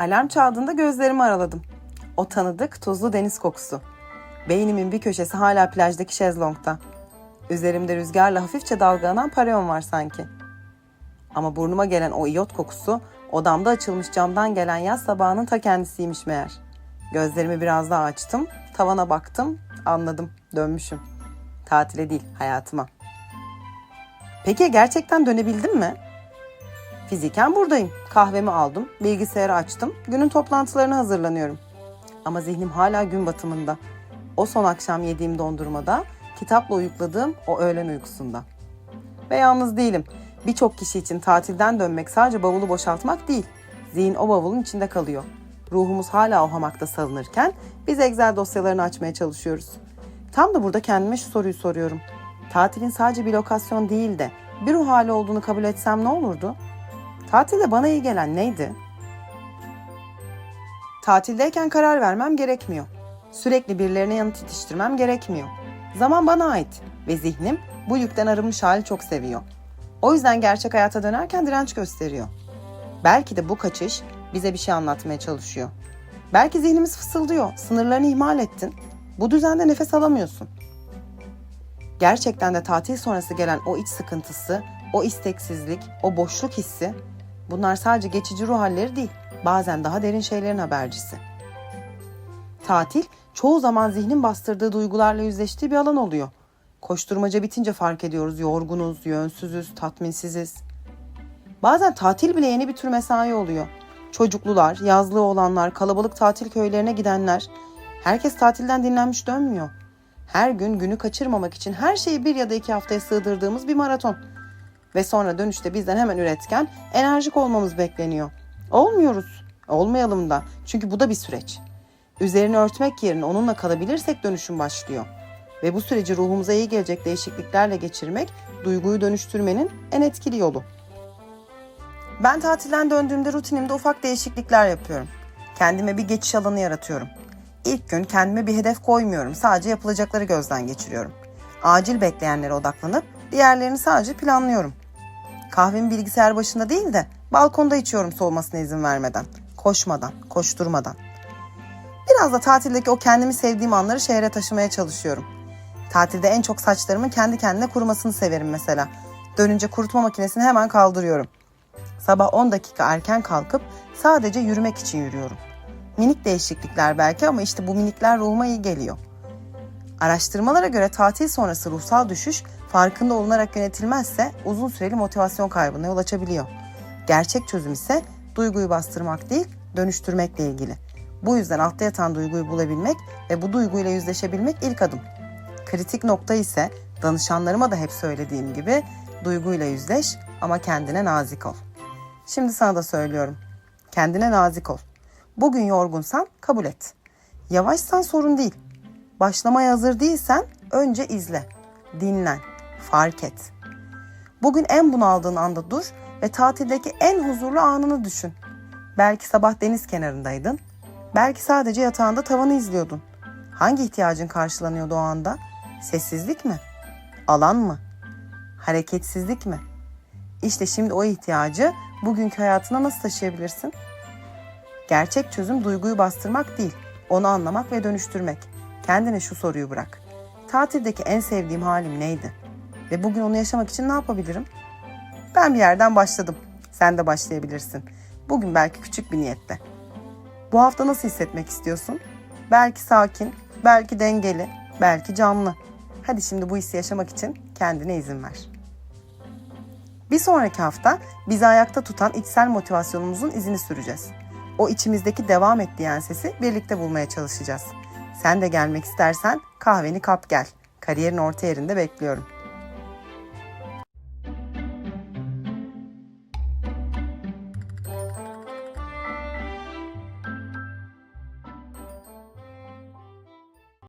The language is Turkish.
Alarm çaldığında gözlerimi araladım. O tanıdık tuzlu deniz kokusu. Beynimin bir köşesi hala plajdaki şezlongta. Üzerimde rüzgarla hafifçe dalgalanan parayon var sanki. Ama burnuma gelen o iyot kokusu odamda açılmış camdan gelen yaz sabahının ta kendisiymiş meğer. Gözlerimi biraz daha açtım, tavana baktım, anladım, dönmüşüm. Tatile değil, hayatıma. Peki gerçekten dönebildim mi? Fiziken buradayım. Kahvemi aldım, bilgisayarı açtım, günün toplantılarına hazırlanıyorum. Ama zihnim hala gün batımında. O son akşam yediğim dondurmada, kitapla uyukladığım o öğlen uykusunda. Ve yalnız değilim. Birçok kişi için tatilden dönmek sadece bavulu boşaltmak değil. Zihin o bavulun içinde kalıyor. Ruhumuz hala o hamakta salınırken biz Excel dosyalarını açmaya çalışıyoruz. Tam da burada kendime şu soruyu soruyorum. Tatilin sadece bir lokasyon değil de bir ruh hali olduğunu kabul etsem ne olurdu? Tatilde bana iyi gelen neydi? Tatildeyken karar vermem gerekmiyor. Sürekli birilerine yanıt yetiştirmem gerekmiyor. Zaman bana ait ve zihnim bu yükten arınmış hali çok seviyor. O yüzden gerçek hayata dönerken direnç gösteriyor. Belki de bu kaçış bize bir şey anlatmaya çalışıyor. Belki zihnimiz fısıldıyor, sınırlarını ihmal ettin. Bu düzende nefes alamıyorsun. Gerçekten de tatil sonrası gelen o iç sıkıntısı, o isteksizlik, o boşluk hissi bunlar sadece geçici ruh halleri değil, bazen daha derin şeylerin habercisi. Tatil çoğu zaman zihnin bastırdığı duygularla yüzleştiği bir alan oluyor. Koşturmaca bitince fark ediyoruz yorgunuz, yönsüzüz, tatminsiziz. Bazen tatil bile yeni bir tür mesai oluyor. Çocuklular, yazlığı olanlar, kalabalık tatil köylerine gidenler. Herkes tatilden dinlenmiş dönmüyor. Her gün günü kaçırmamak için her şeyi bir ya da iki haftaya sığdırdığımız bir maraton. Ve sonra dönüşte bizden hemen üretken, enerjik olmamız bekleniyor. Olmuyoruz. Olmayalım da. Çünkü bu da bir süreç. Üzerini örtmek yerine onunla kalabilirsek dönüşüm başlıyor. Ve bu süreci ruhumuza iyi gelecek değişikliklerle geçirmek duyguyu dönüştürmenin en etkili yolu. Ben tatilden döndüğümde rutinimde ufak değişiklikler yapıyorum. Kendime bir geçiş alanı yaratıyorum. İlk gün kendime bir hedef koymuyorum. Sadece yapılacakları gözden geçiriyorum. Acil bekleyenlere odaklanıp diğerlerini sadece planlıyorum. Kahvemi bilgisayar başında değil de balkonda içiyorum soğumasına izin vermeden. Koşmadan, koşturmadan. Biraz da tatildeki o kendimi sevdiğim anları şehre taşımaya çalışıyorum. Tatilde en çok saçlarımın kendi kendine kurumasını severim mesela. Dönünce kurutma makinesini hemen kaldırıyorum. Sabah 10 dakika erken kalkıp sadece yürümek için yürüyorum. Minik değişiklikler belki ama işte bu minikler ruhuma iyi geliyor. Araştırmalara göre tatil sonrası ruhsal düşüş farkında olunarak yönetilmezse uzun süreli motivasyon kaybına yol açabiliyor. Gerçek çözüm ise duyguyu bastırmak değil, dönüştürmekle ilgili. Bu yüzden altta yatan duyguyu bulabilmek ve bu duyguyla yüzleşebilmek ilk adım. Kritik nokta ise danışanlarıma da hep söylediğim gibi duyguyla yüzleş ama kendine nazik ol. Şimdi sana da söylüyorum. Kendine nazik ol. Bugün yorgunsan kabul et. Yavaşsan sorun değil. Başlamaya hazır değilsen önce izle. Dinlen. Fark et. Bugün en bunaldığın anda dur ve tatildeki en huzurlu anını düşün. Belki sabah deniz kenarındaydın. Belki sadece yatağında tavanı izliyordun. Hangi ihtiyacın karşılanıyordu o anda? Sessizlik mi? Alan mı? Hareketsizlik mi? İşte şimdi o ihtiyacı bugünkü hayatına nasıl taşıyabilirsin? Gerçek çözüm duyguyu bastırmak değil, onu anlamak ve dönüştürmek. Kendine şu soruyu bırak. Tatildeki en sevdiğim halim neydi? Ve bugün onu yaşamak için ne yapabilirim? Ben bir yerden başladım. Sen de başlayabilirsin. Bugün belki küçük bir niyette. Bu hafta nasıl hissetmek istiyorsun? Belki sakin, belki dengeli, belki canlı. Hadi şimdi bu hissi yaşamak için kendine izin ver. Bir sonraki hafta bizi ayakta tutan içsel motivasyonumuzun izini süreceğiz. O içimizdeki devam et diyen sesi birlikte bulmaya çalışacağız. Sen de gelmek istersen kahveni kap gel. Kariyerin orta yerinde bekliyorum.